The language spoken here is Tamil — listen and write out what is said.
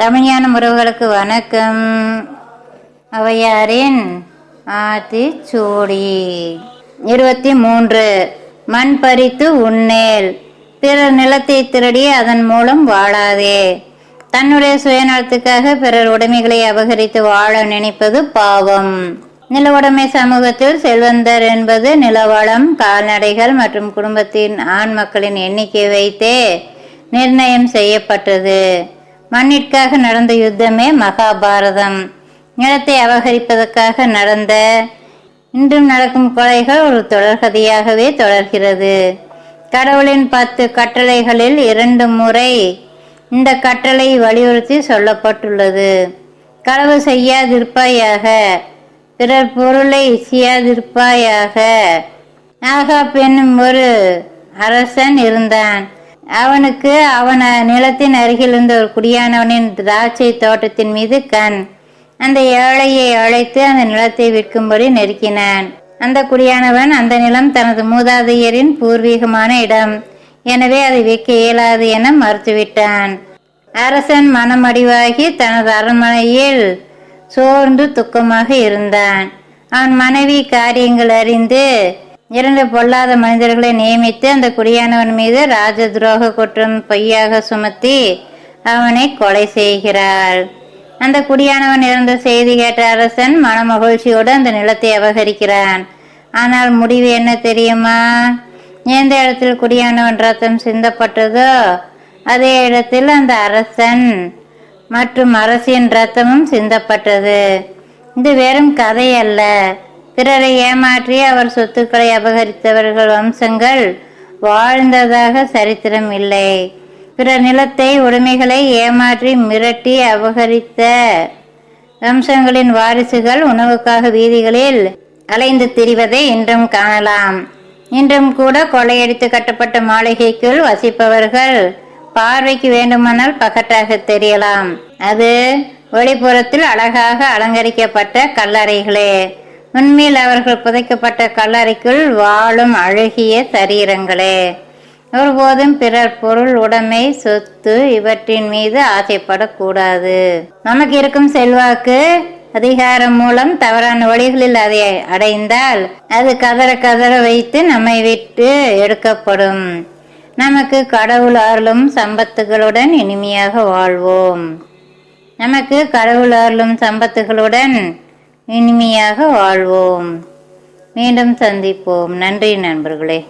தமிழ்ஞான உறவுகளுக்கு வணக்கம். அவையாரின் ஆத்திச்சூடி. இருபத்தி மூன்று மண் பறித்து உண்ணேல். பிறர் நிலத்தை திருடி அதன் மூலம் வாழாதே. தன்னுடைய சுயநலத்துக்காக பிறர் உடைமைகளை அபகரித்து வாழ நினைப்பது பாவம். நில உடைமை சமூகத்தில் செல்வந்தர் என்பது நிலவளம் கால்நடைகள் மற்றும் குடும்பத்தின் ஆண் மக்களின் எண்ணிக்கை வைத்தே நிர்ணயம் செய்யப்பட்டது. மண்ணிற்காக நடந்த யுத்தமே மகாபாரதம். நிலத்தை அபகரிப்பதற்காக நடந்த இன்றும் நடக்கும் கொலைகள் ஒரு தொடர்கதையாகவே தொடர்கிறது. கடவுளின் பத்து கட்டளைகளில் இரண்டு முறை இந்த கட்டளை வலியுறுத்தி சொல்லப்பட்டுள்ளது. களவு செய்யாதிருப்பாயாக பிறர் பொருளை செய்யாதிருப்பாயாக நாகா பெண்ணும் ஒரு அரசன் இருந்தான். அவனுக்கு அவன் நிலத்தின் அருகில் இருந்த ஒரு குடியானவனின் திராட்சை தோட்டத்தின் மீது கண். அந்த ஏழையை அழைத்து அந்த நிலத்தை விற்கும்படி நெருக்கினான். அந்த குடியானவன் அந்த நிலம் தனது மூதாதையரின் பூர்வீகமான இடம். எனவே அதை விற்க இயலாது என மறுத்துவிட்டான். அரசன் மனமடிவாகி தனது அரண்மனையில் சோர்ந்து துக்கமாக இருந்தான். அவன் மனைவி காரியங்கள் அறிந்து இரண்டு பொல்லாத மனிதர்களை நியமித்து அந்த குடியானவன் மீது ராஜ துரோக குற்றம் பொய்யாக சுமத்தி அவனை கொலை செய்கிறாள். அந்த குடியானவன் இறந்த செய்தி கேட்ட அரசன் மனமகிழ்ச்சியோடு அந்த நிலத்தை அபகரிக்கிறான். ஆனால் முடிவு என்ன தெரியுமா? எந்த இடத்தில் குடியானவன் ரத்தம் சிந்தப்பட்டதோ அதே இடத்தில் அந்த அரசன் மற்றும் அரசின் ரத்தமும் சிந்தப்பட்டது. இது வெறும் கதை அல்ல. பிறரை ஏமாற்றி அவர் சொத்துக்களை அபகரித்தவர்கள் வம்சங்கள் வாழ்ந்ததாக சரித்திரம் இல்லை. பிறர் நிலத்தை உடைமைகளை ஏமாற்றி மிரட்டி அபகரித்த வம்சங்களின் வாரிசுகள் உணவுக்காக வீதிகளில் அலைந்து திரிவதை இன்றும் காணலாம். இன்றும் கூட கொள்ளையடித்து கட்டப்பட்ட மாளிகைக்குள் வசிப்பவர்கள் பார்வைக்கு வேண்டுமானால் பகட்டாக தெரியலாம். அது வெளிப்புறத்தில் அழகாக அலங்கரிக்கப்பட்ட கல்லறைகளே. உண்மையில் அவர்கள் புதைக்கப்பட்ட கல்லறைக்குள் வாழும் அழகிய சரீரங்களே. ஒருபோதும் பிறர் பொருள் உடைமை சொத்து இவற்றின் மீது ஆசைப்படக்கூடாது. நமக்கு இருக்கும் செல்வாக்கு அதிகாரம் மூலம் தவறான வழிகளில் அதை அடைந்தால் அது கதற கதற வைத்து நம்மை விட்டு எடுக்கப்படும். நமக்கு கடவுள் அருளும் சம்பத்துகளுடன் இனிமையாக வாழ்வோம். நமக்கு கடவுள் அருளும் சம்பத்துகளுடன் இனிமையாக வாழ்வோம். மீண்டும் சந்திப்போம். நன்றி நண்பர்களே.